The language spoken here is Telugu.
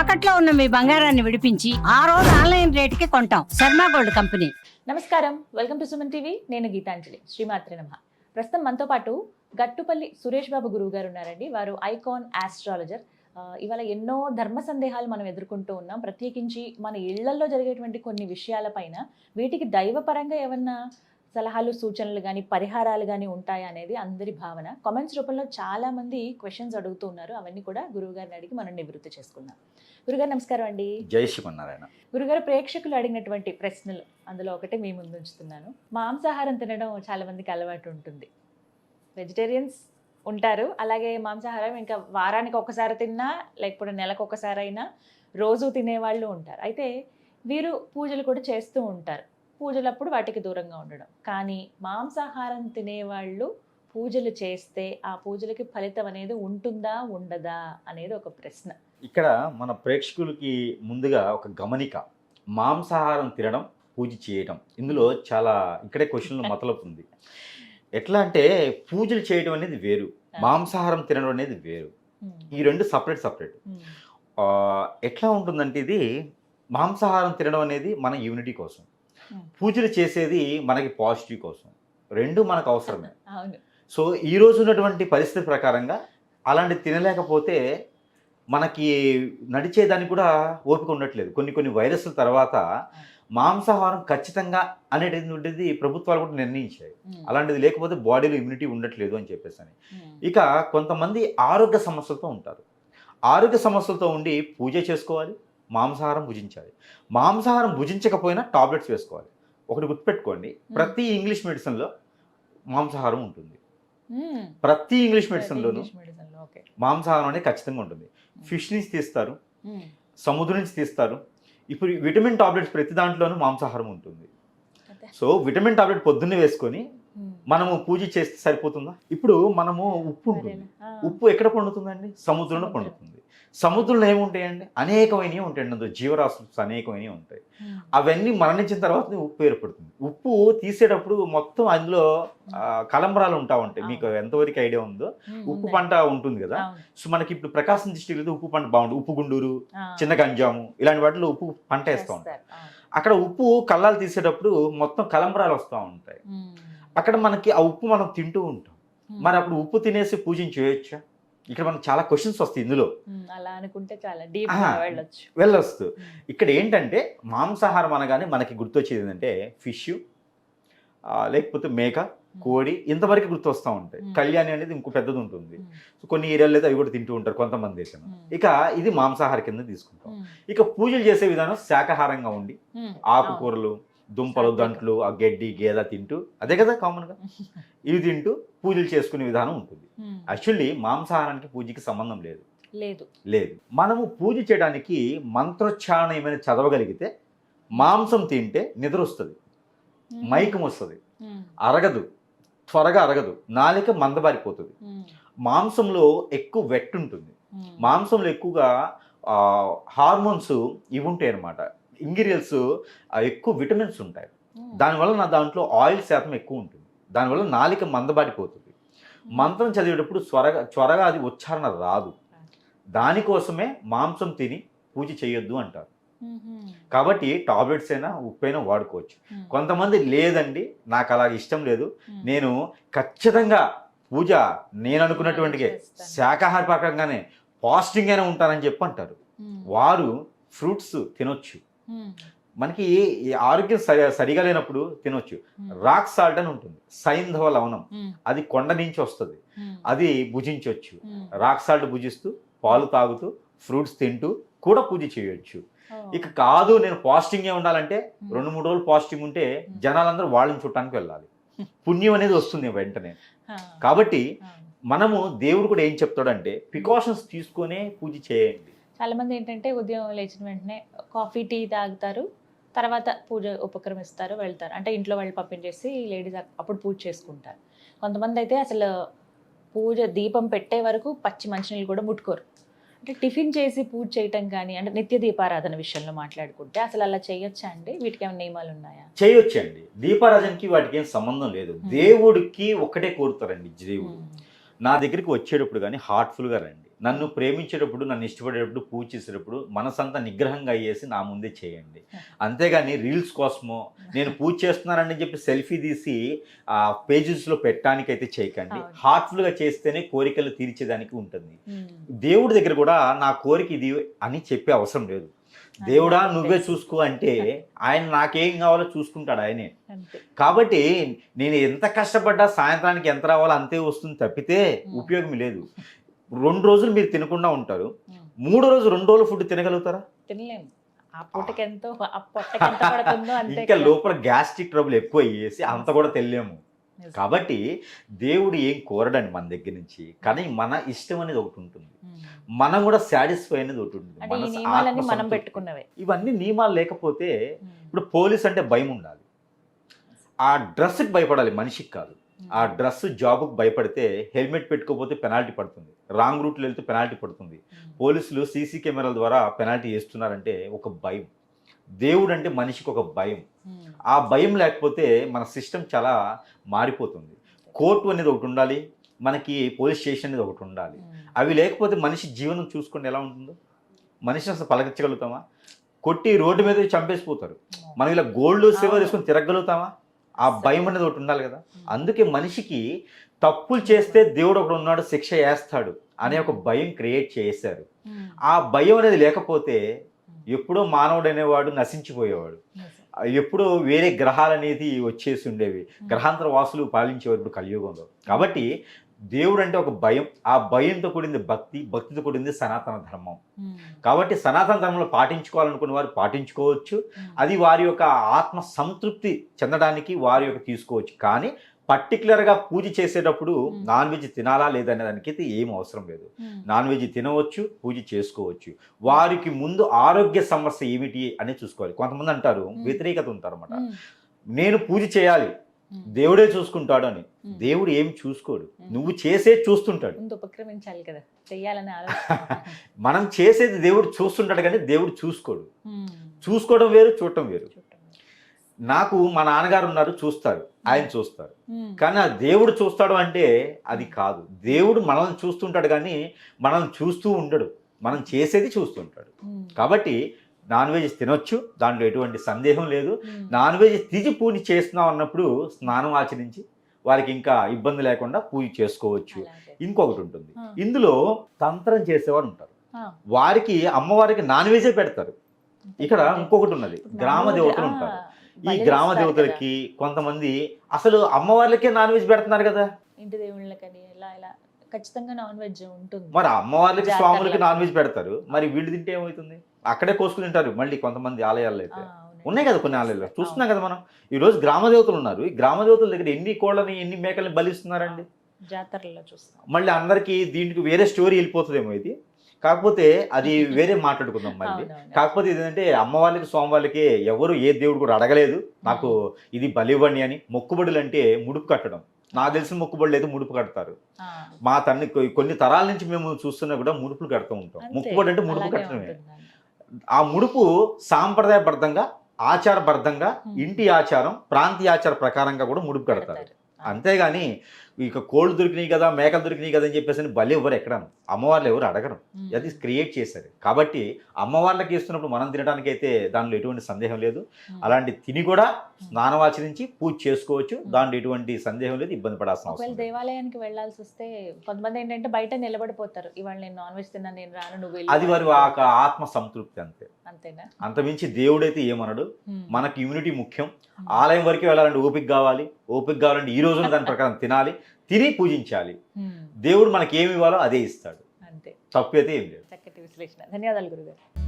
తాకట్లో ఉన్న మీ బంగారాన్ని విడిపించి ఆ రోజు ఆన్లైన్ రేటుకి కొంటాం. Sharma gold company. నమస్కారం. Welcome to Suman TV. నేను గీతాంజలి శ్రీమాత్రి నమ. ప్రస్తుతం మనతో పాటు గట్టుపల్లి సురేష్ బాబు గురువు గారు ఉన్నారండి. వారు ఐకాన్ ఆస్ట్రాలజర్. ఇవాళ ఎన్నో ధర్మ సందేహాలు మనం ఎదుర్కొంటూ ఉన్నాం. ప్రత్యేకించి మన ఇళ్ళలో జరిగేటువంటి కొన్ని విషయాలపైన వీటికి దైవపరంగా ఏమన్నా సలహాలు సూచనలు కానీ పరిహారాలు కానీ ఉంటాయా అనేది అందరి భావన. కామెంట్స్ రూపంలో చాలామంది క్వశ్చన్స్ అడుగుతూ ఉన్నారు. అవన్నీ కూడా గురువు గారిని అడిగి మనం నివృత్తి చేసుకుందాం. గురుగారు నమస్కారం అండి. జై శ్రీమన్నారాయణ. గురుగారు ప్రేక్షకులు అడిగినటువంటి ప్రశ్నలు అందులో ఒకటి మీ ముందు ఉంచుతున్నాను. మాంసాహారం తినడం చాలా మందికి అలవాటు ఉంటుంది. వెజిటేరియన్స్ ఉంటారు. అలాగే మాంసాహారం ఇంకా వారానికి ఒకసారి తిన్నా లేకపోతే నెలకు ఒకసారి అయినా రోజు తినేవాళ్ళు ఉంటారు. అయితే వీరు పూజలు కూడా చేస్తూ ఉంటారు. పూజలప్పుడు వాటికి దూరంగా ఉండడం. కానీ మాంసాహారం తినేవాళ్ళు పూజలు చేస్తే ఆ పూజలకి ఫలితం అనేది ఉంటుందా ఉండదా అనేది ఒక ప్రశ్న. ఇక్కడ మన ప్రేక్షకులకి ముందుగా ఒక గమనిక. మాంసాహారం తినడం పూజ చేయడం ఇందులో చాలా ఇక్కడే క్వశ్చన్లో మతలపు ఉంది ఎట్లా అంటే పూజలు చేయడం అనేది వేరు. మాంసాహారం తినడం అనేది వేరు. ఈ రెండు సపరేట్ సపరేట్. ఎట్లా ఉంటుందంటే ఇది మాంసాహారం తినడం అనేది మన యూనిటీ కోసం. పూజలు చేసేది మనకి పాజిటివ్ కోసం. రెండు మనకు అవసరమే. సో ఈ రోజు ఉన్నటువంటి పరిస్థితి ప్రకారంగా అలాంటి తినలేకపోతే మనకి నడిచేదానికి కూడా ఓపిక ఉండట్లేదు. కొన్ని కొన్ని వైరస్ల తర్వాత మాంసాహారం ఖచ్చితంగా అనేటువంటిది ప్రభుత్వాలు కూడా నిర్ణయించాయి. అలాంటిది లేకపోతే బాడీలో ఇమ్యూనిటీ ఉండట్లేదు అని చెప్పేసి ఇక కొంతమంది ఆరోగ్య సమస్యలతో ఉంటారు. ఆరోగ్య సమస్యలతో ఉండి పూజ చేసుకోవాలి మాంసాహారం భుజించాలి. మాంసాహారం భుజించకపోయినా టాబ్లెట్స్ వేసుకోవాలి. ఒకటి గుర్తుపెట్టుకోండి. ప్రతి ఇంగ్లీష్ మెడిసిన్లో మాంసాహారం ఉంటుంది. ప్రతి ఇంగ్లీష్ మెడిసిన్లోనూ. మాంసాహారం అనేది ఖచ్చితంగా ఉంటుంది. ఫిష్ నుంచి తీస్తారు. ఉమ్, సముద్రం నుంచి తీస్తారు. ఇప్పుడు విటమిన్ టాబ్లెట్స్ ప్రతి దాంట్లోనూ మాంసాహారం ఉంటుంది. సో విటమిన్ టాబ్లెట్ పొద్దున్నే వేసుకొని. మనము పూజ చేస్తే సరిపోతుందా? ఇప్పుడు మనము ఉప్పు ఉంటుంది. ఉప్పు ఎక్కడ పండుతుందండి? సముద్రంలో సముద్రం. పండుతుంది. సముద్రంలో ఏముంటాయండి? అనేకమైనవి ఉంటాయండి అందులో జీవరాశులు అనేకమైనవి ఉంటాయి. అవన్నీ మరణించిన తర్వాత ఉప్పు ఏర్పడుతుంది. ఉప్పు తీసేటప్పుడు మొత్తం అందులో కలంబరాలు ఉంటా ఉంటాయి. మీకు ఎంతవరకు ఐడియా ఉందో? ఉప్పు. పంట ఉంటుంది కదా. సో మనకి ఇప్పుడు ప్రకాశం డిస్టిక్లో ఉప్పు పంట బాగుంటుంది. ఉప్పు గుండూరు. చిన్న గంజాము ఇలాంటి వాటిలో ఉప్పు పంట వేస్తూ ఉంటాం చేస్తారు. అవును. అక్కడ ఉప్పు కళ్ళాలు తీసేటప్పుడు మొత్తం కలంబరాలు వస్తూ ఉంటాయి. అక్కడ మనకి ఆ ఉప్పు మనం తింటూ ఉంటాం. మరి అప్పుడు ఉప్పు తినేసి పూజను చేయొచ్చా? ఇక్కడ మనకు చాలా క్వశ్చన్స్ వస్తాయి ఇందులో. అలా అనుకుంటే చాలా డీప్. వెళ్ళొచ్చు. ఇక్కడ ఏంటంటే మాంసాహారం అనగానే మనకి గుర్తొచ్చేది ఏంటంటే ఫిష్ లేకపోతే మేక కోడి ఇంతవరకు గుర్తొస్తూ ఉంటాయి. Hmm. కళ్యాణి అనేది ఇంకో పెద్దది ఉంటుంది. సో కొన్ని ఏరియాలో అయితే అవి కూడా తింటూ ఉంటారు కొంతమంది అయితే. ఇక ఇది మాంసాహార కింద తీసుకుంటాం. ఇక పూజలు చేసే విధానం శాకాహారంగా ఉండి ఆకుకూరలు దుంపలు. దంట్లు ఆ గడ్డి గేద తింటూ అదే కదా కామన్గా? ఇవి తింటూ పూజలు చేసుకునే విధానం ఉంటుంది. యాక్చువల్లీ మాంసాహారానికి పూజకి సంబంధం లేదు. లేదు. లేదు. మనము పూజ చేయడానికి మంత్రోచ్చారణ ఏమైనా చదవగలిగితే మాంసం తింటే నిద్ర వస్తుంది. మైకం వస్తుంది. అరగదు. త్వరగా అరగదు. నాలిక మందబారిపోతుంది. మాంసంలో ఎక్కువ వెట్ ఉంటుంది ఉమ్, మాంసంలో ఎక్కువగా హార్మోన్స్ ఇవి ఉంటాయి అనమాట ఇంగ్రీడియంట్స్ ఎక్కువ విటమిన్స్ ఉంటాయి. దానివల్ల నా దాంట్లో ఆయిల్ శాతం ఎక్కువ ఉంటుంది. దానివల్ల నాలిక మందబారిపోతుంది. మంత్రం చదివేటప్పుడు త్వరగా త్వరగా అది ఉచ్చారణ రాదు. దానికోసమే మాంసం తిని పూజ చేయొద్దు అంటారు. కాబట్టి టాబ్లెట్స్ అయినా ఉప్పైనా వాడుకోవచ్చు. కొంతమంది లేదండి నాకు అలా ఇష్టం లేదు. నేను ఖచ్చితంగా పూజ నేను అనుకున్నటువంటిగా చేస్తాను. శాకాహార ప్రకంగానే ఫాస్టింగ్ అయినా ఉంటానని చెప్పి అంటారు వారు ఫ్రూట్స్ తినొచ్చు. మనకి ఈ ఆరోగ్యం సరి సరిగా లేనప్పుడు తినొచ్చు. రాక్ సాల్ట్ అని ఉంటుంది. సైంధవ లవణం. అది కొండ నుంచి వస్తుంది. అది భుజించవచ్చు రాక్ సాల్ట్ భుజిస్తూ పాలు తాగుతూ ఫ్రూట్స్ తింటూ కూడా పూజ చేయొచ్చు. ఇక కాదు నేను ఫాస్టింగే ఉండాలంటే రెండు మూడు రోజులు ఫాస్టింగ్ ఉంటే జనాలందరూ వాళ్ళని చుట్టానికి వెళ్ళాలి. పుణ్యం అనేది వస్తుంది వెంటనే. కాబట్టి. మనము దేవుడు కూడా ఏం చెప్తాడంటే ప్రికాషన్స్ తీసుకొనే పూజ చేయండి. చాలా మంది ఏంటంటే ఉదయం లేచిన వెంటనే కాఫీ టీ తాగుతారు. తర్వాత పూజ ఉపక్రమిస్తారు వెళ్తారు. అంటే ఇంట్లో వాళ్ళు పంపించేసి లేడీస్ అప్పుడు పూజ చేసుకుంటారు. కొంతమంది అయితే అసలు పూజ దీపం పెట్టే వరకు పచ్చి మంచినీళ్ళు కూడా ముట్టుకోరు. అంటే టిఫిన్ చేసి పూజ చేయటం కానీ అంటే నిత్య దీపారాధన విషయంలో మాట్లాడుకుంటే అసలు అలా చేయొచ్చా అండి? వీటికి ఏమైనా నియమాలు ఉన్నాయా? చేయొచ్చండి. దీపారాజనకి వాటికి ఏం సంబంధం లేదు. దేవుడికి ఒక్కటే కోరుతారండి దేవుడు నా దగ్గరికి వచ్చేటప్పుడు కానీ హార్ట్ఫుల్గా రండి. నన్ను ప్రేమించేటప్పుడు నన్ను ఇష్టపడేటప్పుడు పూజ చేసేటప్పుడు మనసంతా నిగ్రహంగా అయ్యేసి నా ముందే చేయండి. అంతేగాని రీల్స్ కోసమో నేను పూజ చేస్తున్నానని చెప్పి సెల్ఫీ తీసి ఆ పేజెస్లో పెట్టడానికి అయితే చేయకండి. హార్ట్ఫుల్గా చేస్తేనే కోరికలు తీర్చేదానికి ఉంటుంది. దేవుడి దగ్గర కూడా నా కోరిక ఇది అని చెప్పే అవసరం లేదు. దేవుడా నువ్వే. చూసుకో అంటే ఆయన నాకేం కావాలో చూసుకుంటాడు ఆయనే. కాబట్టి నేను ఎంత కష్టపడ్డా సాయంత్రానికి ఎంత రావాలో అంతే వస్తుంది తప్పితే ఉపయోగం లేదు. రెండు రోజులు మీరు తినకుండా ఉంటారు. మూడో రోజు రెండు రోజులు ఫుడ్ తినగలుగుతారా? తినలేము. ఇంకా. లోపల గ్యాస్ట్రిక్ ట్రబుల్ ఎక్కువ అయ్యేసి అంత కూడా తెలియము. కాబట్టి దేవుడు ఏం కోరడండి మన దగ్గర నుంచి? కానీ మన ఇష్టం అనేది ఒకటి ఉంటుంది. ఉమ్. మనం కూడా సాటిస్ఫై అనేది ఒకటి ఉంటుంది. మనం. పెట్టుకున్నవే. ఇవన్నీ నియమాలు లేకపోతే ఉమ్. ఇప్పుడు పోలీస్ అంటే భయం ఉండాలి. ఆ డ్రెస్కి భయపడాలి మనిషికి కాదు. ఆ డ్రెస్ జాబ్కి భయపడితే హెల్మెట్ పెట్టుకోకపోతే పెనాల్టీ పడుతుంది. రాంగ్ రూట్లో వెళ్తే పెనాల్టీ పడుతుంది. పోలీసులు సీసీ కెమెరాల ద్వారా పెనాల్టీ వేస్తున్నారంటే ఒక భయం. దేవుడు అంటే మనిషికి ఒక భయం. ఆ భయం లేకపోతే మన సిస్టమ్ చాలా మారిపోతుంది. కోర్టు అనేది ఒకటి ఉండాలి మనకి పోలీస్ స్టేషన్ అనేది ఒకటి ఉండాలి. అవి లేకపోతే మనిషి జీవనం చూసుకుంటే ఎలా ఉంటుందో? మనిషిని అసలు పలకరించగలుగుతామా? కొట్టి రోడ్డు మీద చంపేసిపోతారు. మనం ఇలా గోల్డ్ సిల్వర్ అవును. తీసుకొని తిరగలుగుతామా? ఆ భయం అనేది ఒకటి ఉండాలి కదా. అందుకే మనిషికి తప్పులు చేస్తే దేవుడు ఒకడు ఉన్నాడు శిక్ష వేస్తాడు అనే ఒక భయం క్రియేట్ చేశారు. ఆ భయం అనేది లేకపోతే ఎప్పుడో మానవుడు అనేవాడు నశించిపోయేవాడు. ఎప్పుడో వేరే గ్రహాలు అనేది వచ్చేసి ఉండేవి గ్రహాంతర వాసులు పాలించేవారు ఇప్పుడు కలియుగంలో కాబట్టి దేవుడు అంటే ఒక భయం. ఆ భయంతో కూడింది భక్తి భక్తితో కూడింది సనాతన ధర్మం. కాబట్టి సనాతన ధర్మంలో పాటించుకోవాలనుకున్న వారు పాటించుకోవచ్చు. అది వారి యొక్క ఆత్మ సంతృప్తి చెందడానికి వారి యొక్క తీసుకోవచ్చు. కానీ పర్టికులర్గా పూజ చేసేటప్పుడు. నాన్ వెజ్ తినాలా లేదనే దానికి అయితే ఏం అవసరం లేదు. నాన్ వెజ్ తినవచ్చు పూజ చేసుకోవచ్చు వారికి ముందు ఆరోగ్య సమస్య ఏమిటి అని చూసుకోవాలి కొంతమంది అంటారు. వ్యతిరేకత ఉంటారు అనమాట ఉమ్. నేను పూజ చేయాలి. దేవుడే చూసుకుంటాడు అని. దేవుడు ఏం చూసుకోడు. నువ్వు చేసే చూస్తుంటాడు ఉపక్రమించాలి కదా చెయ్యాలని మనం చేసేది దేవుడు చూస్తుంటాడు కానీ దేవుడు చూసుకోడు. చూసుకోవడం వేరు చూడటం వేరు. నాకు మా నాన్నగారు ఉన్నారు చూస్తారు. ఆయన చూస్తారు. కానీ ఆ దేవుడు చూస్తాడు అంటే అది కాదు. దేవుడు మనల్ని చూస్తుంటాడు కానీ మనల్ని చూస్తూ ఉండడు. మనం చేసేది చూస్తుంటాడు. కాబట్టి నాన్ వెజ్ తినొచ్చు దాంట్లో ఎటువంటి సందేహం లేదు. నాన్ వెజ్ తిజి పూజ చేస్తున్నాం అన్నప్పుడు స్నానం ఆచరించి వారికి ఇంకా ఇబ్బంది లేకుండా పూజ చేసుకోవచ్చు. ఇంకొకటి ఉంటుంది. ఇందులో తంత్రం చేసేవారు ఉంటారు. వారికి అమ్మవారికి నాన్ వెజే పెడతారు. ఇక్కడ ఇంకొకటి ఉన్నది. గ్రామ దేవతలు ఉంటారు. ఈ గ్రామ దేవతలకి కొంతమంది అసలు అమ్మవార్లకే నాన్ వెజ్ పెడుతున్నారు కదా. ఇంటి దేవుళ్ళకని ఇలా ఇలా ఖచ్చితంగా నాన్ వెజ్ ఉంటుంది. మరి అమ్మవార్లకి. స్వాములకి నాన్ వెజ్ పెడతారు. మరి వీళ్ళు తింటే ఏమవుతుంది? అక్కడే కోసుకుని తింటారు. మళ్ళీ కొంతమంది ఆలయాల్లో అయితే. ఉన్నాయి కదా కొన్ని ఆలయాల్లో. చూస్తున్నాం కదా మనం. ఈ రోజు గ్రామ దేవతలు ఉన్నారు. ఈ గ్రామ దేవతల దగ్గర ఎన్ని కోళ్ళని ఎన్ని మేకల్ని బలిస్తున్నారండి? జాతరలో చూస్తాం మళ్ళీ అందరికి దీనికి వేరే స్టోరీ వెళ్ళిపోతుందేమో ఇది. కాకపోతే అది వేరే మాట్లాడుకుందాం మళ్ళీ. కాకపోతే ఏంటంటే అమ్మవార్లకి స్వామివార్లకి ఎవరు ఏ దేవుడు కూడా అడగలేదు నాకు ఇది బలివ్వండి అని మొక్కుబడులు అంటే ముడుపు కట్టడం నాకు తెలిసిన మొక్కుబడులు అయితే ముడుపు కడతారు మా తన్ని కొన్ని తరాల నుంచి మేము చూస్తున్నా కూడా ముడుపులు కడుతూ ఉంటాం. మొక్కుబడి అంటే ముడుపు కట్టడమే. ఆ ముడుపు సాంప్రదాయబద్ధంగా ఆచారబద్ధంగా. ఇంటి ఆచారం ప్రాంతీయ ఆచార ప్రకారంగా కూడా ముడుపు కడతారు. అంతేగాని ఇక కోళ్ళు దొరికినాయి కదా మేకలు దొరికినాయి కదా అని చెప్పేసి అని బలి ఎవరు ఎక్కడ. అమ్మవార్లు ఎవరు అడగరు. అది క్రియేట్ చేశారు. కాబట్టి అమ్మవార్లకి ఇస్తున్నప్పుడు మనం తినడానికి అయితే దానిలో ఎటువంటి సందేహం లేదు. అలాంటి తిని కూడా స్నానం ఆచరించి పూజ చేసుకోవచ్చు. దాంట్లో ఎటువంటి సందేహం లేదు ఇబ్బంది పడాల్సిన అవసరం. దేవాలయానికి వెళ్ళాల్సి వస్తే కొంతమంది ఏంటంటే బయట నిలబడిపోతారు. ఇవాళ నేను నాన్ వెజ్ తిన్నా నేను రాను నువ్వు అది వారి ఆత్మ సంతృప్తి అంతే. అంతేనా? అంతమించి దేవుడైతే ఏమనడు. మనకి ఇమ్యూనిటీ ముఖ్యం. ఆలయం వరకు వెళ్ళాలంటే ఓపిక కావాలి. ఓపిక కావాలంటే ఈ రోజున దాని ప్రకారం తినాలి తిని పూజించాలి. దేవుడు మనకి ఏమి ఇవ్వాలో అదే ఇస్తాడు. అంతే. తప్పు అయితే ఏం లేదు. చక్కటి విశ్లేషణ. ధన్యవాదాలు గురుగారు.